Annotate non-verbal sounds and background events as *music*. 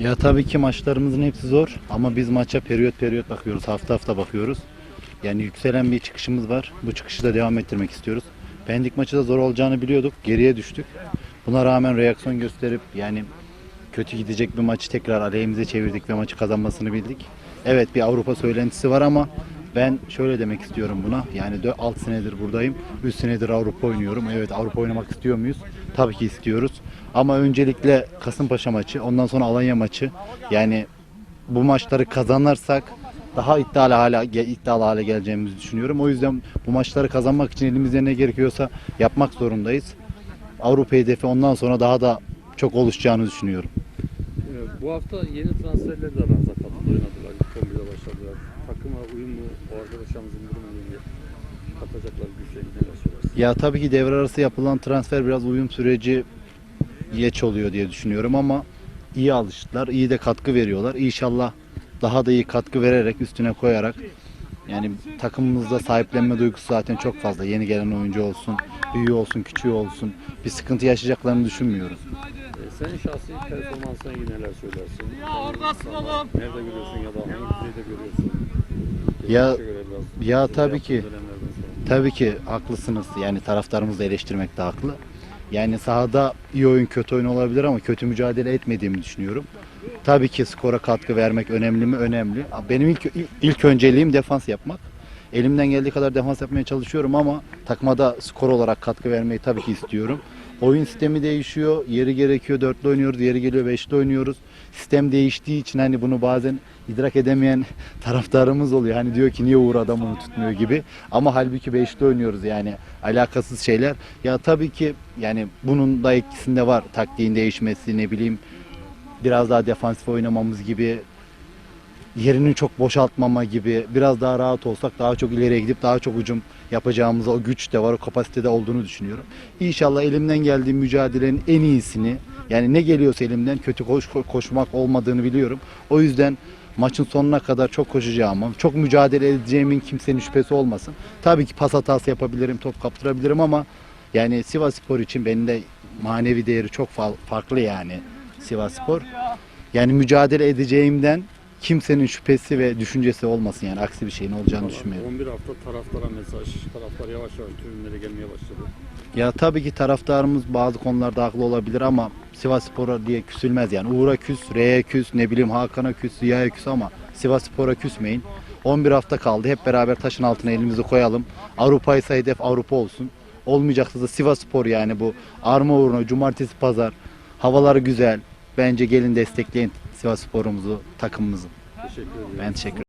Ya tabii ki maçlarımızın hepsi zor ama biz maça periyot periyot bakıyoruz, hafta hafta bakıyoruz. Yani yükselen bir çıkışımız var. Bu çıkışı da devam ettirmek istiyoruz. Pendik maçı da zor olacağını biliyorduk. Geriye düştük. Buna rağmen reaksiyon gösterip yani kötü gidecek bir maçı tekrar aleyhimize çevirdik ve maçı kazanmasını bildik. Evet bir Avrupa söylentisi var ama ben şöyle demek istiyorum buna. Yani 6 senedir buradayım. 3 senedir Avrupa oynuyorum. Evet Avrupa oynamak istiyor muyuz? Tabii ki istiyoruz. Ama öncelikle Kasımpaşa maçı, ondan sonra Alanya maçı. Yani bu maçları kazanırsak daha iddialı hale iddialı hale geleceğimizi düşünüyorum. O yüzden bu maçları kazanmak için elimizde ne gerekiyorsa yapmak zorundayız. Avrupa hedefi ondan sonra daha da çok oluşacağını düşünüyorum. Ee, Bu hafta yeni transferler de aranıza katıldı oynadılar. İlk 11'e başladılar. Takıma uyum mu? O arkadaşlarımızın durumu ne? Katacaklar güçlerini neler söylersin? Ya tabii ki devre arası yapılan transfer biraz uyum süreci geç oluyor diye düşünüyorum ama iyi alıştılar, iyi de katkı veriyorlar. İnşallah daha da iyi katkı vererek üstüne koyarak yani takımımızda sahiplenme duygusu zaten çok fazla. Yeni gelen oyuncu olsun, büyüğü olsun, küçüğü olsun. Bir sıkıntı yaşayacaklarını düşünmüyorum. Ee, Senin şahsi performansına ilgili neler söylersin? Ya oradasın oğlum. Nerede görüyorsun ya da hangi düzeyde görüyorsun? Ya- ya tabii ki. Tabii ki haklısınız. Yani taraftarımızı eleştirmek de haklı. Yani sahada iyi oyun kötü oyun olabilir ama kötü mücadele etmediğimi düşünüyorum. Tabii ki skora katkı vermek önemli mi? Önemli. Benim ilk ilk önceliğim defans yapmak. Elimden geldiği kadar defans yapmaya çalışıyorum ama takmada skor olarak katkı vermeyi tabii ki istiyorum. Oyun sistemi değişiyor. Yeri gerekiyor dörtlü oynuyoruz, yeri geliyor beşli oynuyoruz. Sistem değiştiği için hani bunu bazen idrak edemeyen *laughs* taraftarımız oluyor. Hani diyor ki niye Uğur adam onu tutmuyor gibi. Ama halbuki beşli oynuyoruz yani alakasız şeyler. Ya tabii ki yani bunun da etkisinde var. Taktiğin değişmesi ne bileyim biraz daha defansif oynamamız gibi yerini çok boşaltmama gibi biraz daha rahat olsak daha çok ileriye gidip daha çok hücum yapacağımıza o güç de var, o kapasitede olduğunu düşünüyorum. İnşallah elimden geldiği mücadelenin en iyisini yani ne geliyorsa elimden kötü koş, koşmak olmadığını biliyorum. O yüzden maçın sonuna kadar çok koşacağımı, çok mücadele edeceğimin kimsenin şüphesi olmasın. Tabii ki pas hatası yapabilirim, top kaptırabilirim ama yani Sivas Spor için benim de manevi değeri çok fa- farklı yani Sivas Spor. Yani mücadele edeceğimden kimsenin şüphesi ve düşüncesi olmasın yani aksi bir şeyin olacağını düşünmüyorum. 11 hafta taraftara mesaj. Taraftar yavaş yavaş tribünlere gelmeye başladı. Ya tabii ki taraftarımız bazı konularda haklı olabilir ama Sivas Spor'a diye küsülmez yani. Uğur'a küs, R'ye küs, ne bileyim Hakan'a küs, Ziya'ya küs ama Sivas Spor'a küsmeyin. 11 hafta kaldı. Hep beraber taşın altına elimizi koyalım. Avrupa ise hedef Avrupa olsun. Olmayacaksa da Sivas Spor yani bu arma uğruna cumartesi pazar havaları güzel. Bence gelin destekleyin Sivas Spor'umuzu, takımımızı. Teşekkür ederim. Ben teşekkür